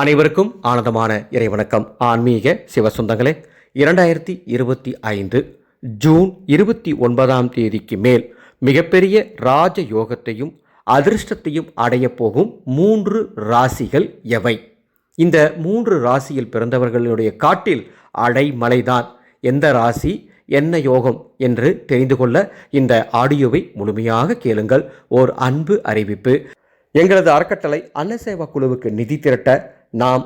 அனைவருக்கும் ஆனந்தமான இறைவணக்கம். ஆன்மீக சிவசுந்தங்களே இரண்டாயிரத்தி இருபத்தி ஐந்து ஜூன் இருபத்தி ஒன்பதாம் தேதிக்கு மேல் மிகப்பெரிய ராஜ யோகத்தையும் அதிர்ஷ்டத்தையும் அடைய போகும் மூன்று ராசிகள் எவை? இந்த மூன்று ராசியில் பிறந்தவர்களுடைய காட்டில் அடைமலைதான். எந்த ராசி என்ன யோகம் என்று தெரிந்து கொள்ள இந்த ஆடியோவை முழுமையாக கேளுங்கள். ஓர் அன்பு அறிவிப்பு. எங்களது அறக்கட்டளை அன்னசேவா குழுவுக்கு நிதி திரட்ட நாம்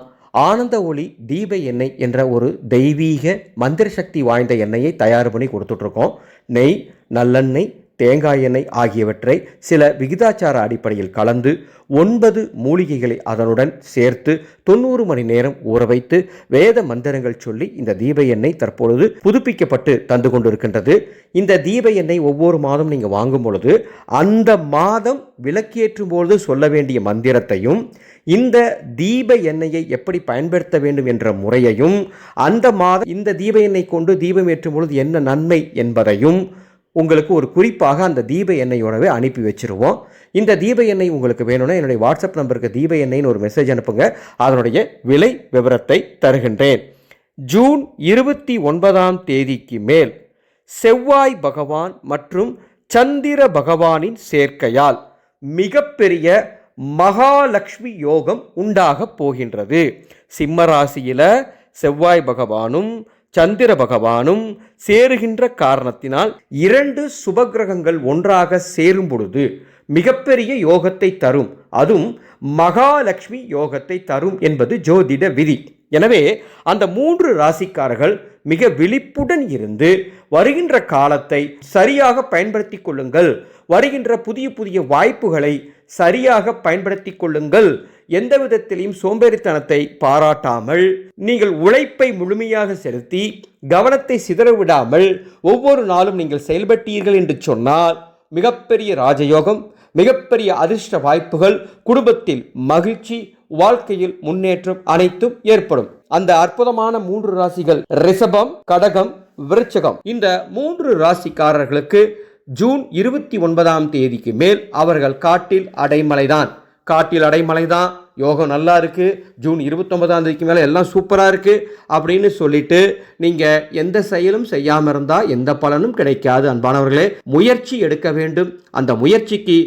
ஆனந்த ஒளி தீப எண்ணெய் என்ற ஒரு தெய்வீக மந்திர சக்தி வாய்ந்த எண்ணெயை தயார் பண்ணி கொடுத்துட்ருக்கோம். நெய் நல்லெண்ணெய் தேங்காய் எண்ணெய் ஆகியவற்றை சில விகிதாச்சார அடிப்படையில் கலந்து ஒன்பது மூலிகைகளை அதனுடன் சேர்த்து தொண்ணூறு மணி நேரம் ஊற வைத்து வேத மந்திரங்கள் சொல்லி இந்த தீப எண்ணெய் தற்பொழுது புதுப்பிக்கப்பட்டு தந்து கொண்டிருக்கின்றது. இந்த தீப எண்ணெய் ஒவ்வொரு மாதம் நீங்கள் வாங்கும் பொழுது அந்த மாதம் விளக்கேற்றும் பொழுது சொல்ல வேண்டிய மந்திரத்தையும் இந்த தீப எண்ணெயை எப்படி பயன்படுத்த வேண்டும் என்ற முறையையும் அந்த மாதம் இந்த தீப எண்ணெய் கொண்டு தீபம் ஏற்றும் பொழுது என்ன நன்மை என்பதையும் உங்களுக்கு ஒரு குறிப்பாக அந்த தீப எண்ணெயோடவே அனுப்பி வச்சிருவோம். இந்த தீப எண்ணெய் உங்களுக்கு வேணும்னா என்னுடைய வாட்ஸ்அப் நம்பருக்கு தீப எண்ணெய்னு ஒரு மெசேஜ் அனுப்புங்க. அதனுடைய விலை விவரத்தை தருகின்றேன். ஜூன் இருபத்தி ஒன்பதாம் தேதிக்கு மேல் செவ்வாய் பகவான் மற்றும் சந்திர பகவானின் சேர்க்கையால் மிகப்பெரிய மகாலட்சுமி யோகம் உண்டாகப் போகின்றது. சிம்மராசியில் செவ்வாய் பகவானும் சந்திர பகவானும் சேருகின்ற காரணத்தினால் இரண்டு சுபகிரகங்கள் ஒன்றாக சேரும் பொழுது மிகப்பெரிய யோகத்தை தரும். அதுவும் மகாலட்சுமி யோகத்தை தரும் என்பது ஜோதிட விதி. எனவே அந்த மூன்று ராசிக்காரர்கள் மிக விழிப்புடன் இருந்து வருகின்ற காலத்தை சரியாக பயன்படுத்தி கொள்ளுங்கள். வருகின்ற புதிய புதிய வாய்ப்புகளை சரியாக பயன்படுத்தி கொள்ளுங்கள். எந்த விதத்திலையும் சோம்பேறித்தனத்தை பாராட்டாமல் நீங்கள் உழைப்பை முழுமையாக செலுத்தி கவனத்தை சிதறவிடாமல் ஒவ்வொரு நாளும் நீங்கள் செயல்பட்டீர்கள் என்று சொன்னால் மிகப்பெரிய ராஜயோகம் மிகப்பெரிய அதிர்ஷ்ட வாய்ப்புகள் குடும்பத்தில் மகிழ்ச்சி வாழ்க்கையில் முன்னேற்றம் அனைத்தும் ஏற்படும். அந்த அற்புதமான மூன்று ராசிகள் ரிஷபம் கடகம் விருச்சகம். இந்த மூன்று ராசிக்காரர்களுக்கு ஜூன் இருபத்தி ஒன்பதாம் தேதிக்கு மேல் அவர்கள் காட்டில் அடைமலைதான். காட்டில் அடைமலைதான். யோகம் நல்லா இருக்குது ஜூன் இருபத்தொன்பதாம் தேதிக்கு மேலே எல்லாம் சூப்பராக இருக்குது அப்படின்னு சொல்லிட்டு நீங்கள் எந்த செயலும் செய்யாமல் இருந்தால் எந்த பலனும் கிடைக்காது அன்பானவர்களே. முயற்சி எடுக்க வேண்டும். அந்த முயற்சிக்கு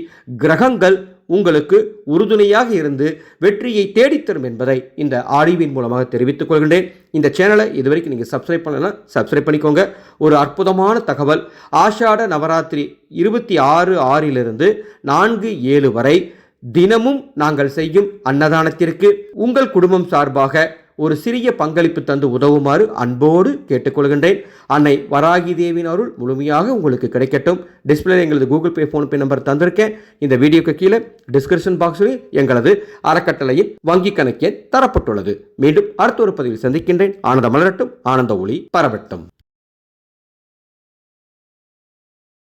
கிரகங்கள் உங்களுக்கு உறுதுணையாக இருந்து வெற்றியை தேடித்தரும் என்பதை இந்த ஆடிவின் மூலமாக தெரிவித்துக் கொள்கின்றேன். இந்த சேனலை இதுவரைக்கும் நீங்கள் சப்ஸ்கிரைப் பண்ணலாம் சப்ஸ்கிரைப் பண்ணிக்கோங்க. ஒரு அற்புதமான தகவல். ஆஷாட நவராத்திரி இருபத்தி ஆறு ஆறிலிருந்து நான்கு ஏழு வரை தினமும் நாங்கள் செய்யும் அன்னதானத்திற்கு உங்கள் குடும்பம் சார்பாக ஒரு சிறிய பங்களிப்பு தந்து உதவுமாறு அன்போடு கேட்டுக்கொள்கின்றேன். அன்னை வராகி தேவியின் அருள் முழுமையாக உங்களுக்கு கிடைக்கட்டும். டிஸ்பிளே எங்களது கூகுள் பே ஃபோன்பே நம்பர் தந்திருக்கேன். இந்த வீடியோக்கு கீழே டிஸ்கிரிப்ஷன் பாக்ஸில் எங்களது அறக்கட்டளையின் வங்கி கணக்கே தரப்பட்டுள்ளது. மீண்டும் அடுத்த ஒரு பதிவில் சந்திக்கின்றேன். ஆனந்த மலரட்டும். ஆனந்த ஒளி பரவட்டும்.